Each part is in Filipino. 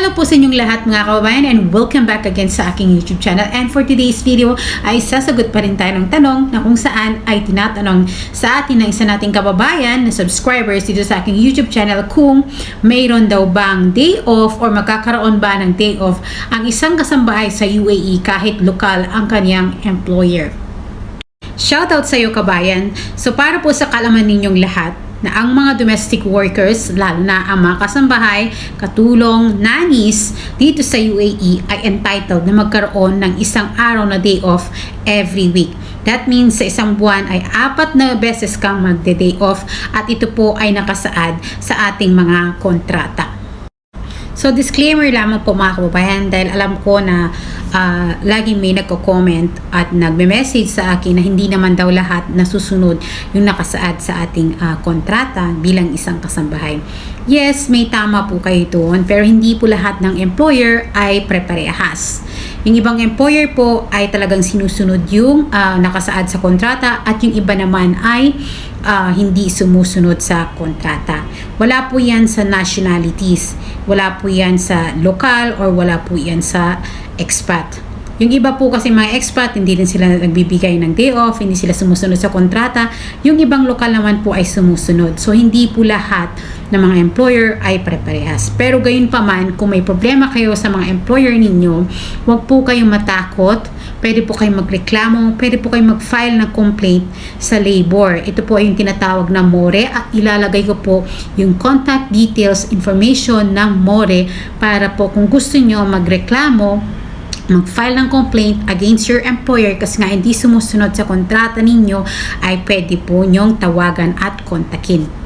Hello po sa inyong lahat mga kababayan and welcome back again sa aking YouTube channel. And for today's video ay sasagot pa rin tayo ng tanong na kung saan ay tinatanong sa atin ng isa nating kababayan na subscribers dito sa aking YouTube channel kung mayroon daw bang day off or magkakaroon ba ng day off ang isang kasambahay sa UAE kahit lokal ang kanyang employer. Shoutout sa iyo kabayan. So para po sa kalaman ninyong lahat na ang mga domestic workers, lalo na ang mga kasambahay, katulong, nannies dito sa UAE ay entitled na magkaroon ng isang araw na day off every week. That means sa isang buwan ay apat na beses kang magde-day off at ito po ay nakasaad sa ating mga kontrata. So disclaimer lamang po mga kababayan dahil alam ko na uh, laging may nagko-comment at nagme-message sa akin na hindi naman daw lahat nasusunod yung nakasaad sa ating uh, kontrata bilang isang kasambahay. Yes, may tama po kayo doon pero hindi po lahat ng employer ay preparehas. Yung ibang employer po ay talagang sinusunod yung uh, nakasaad sa kontrata at yung iba naman ay uh, hindi sumusunod sa kontrata. Wala po yan sa nationalities. Wala po yan sa lokal or wala po yan sa expat. Yung iba po kasi mga expat, hindi din sila nagbibigay ng day off, hindi sila sumusunod sa kontrata. Yung ibang lokal naman po ay sumusunod. So, hindi po lahat ng mga employer ay preparehas. Pero gayon pa man, kung may problema kayo sa mga employer ninyo, huwag po kayong matakot. Pwede po kayong magreklamo, pwede po kayong mag-file ng complaint sa labor. Ito po ay yung tinatawag na MORE at ilalagay ko po yung contact details information ng MORE para po kung gusto nyo magreklamo, mag-file ng complaint against your employer kasi nga hindi sumusunod sa kontrata ninyo ay pwede po nyong tawagan at kontakin.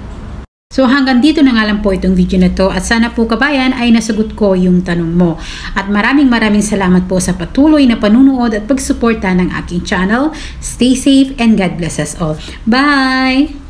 So hanggang dito na nga lang po itong video na to at sana po kabayan ay nasagot ko yung tanong mo. At maraming maraming salamat po sa patuloy na panunood at pagsuporta ng aking channel. Stay safe and God bless us all. Bye!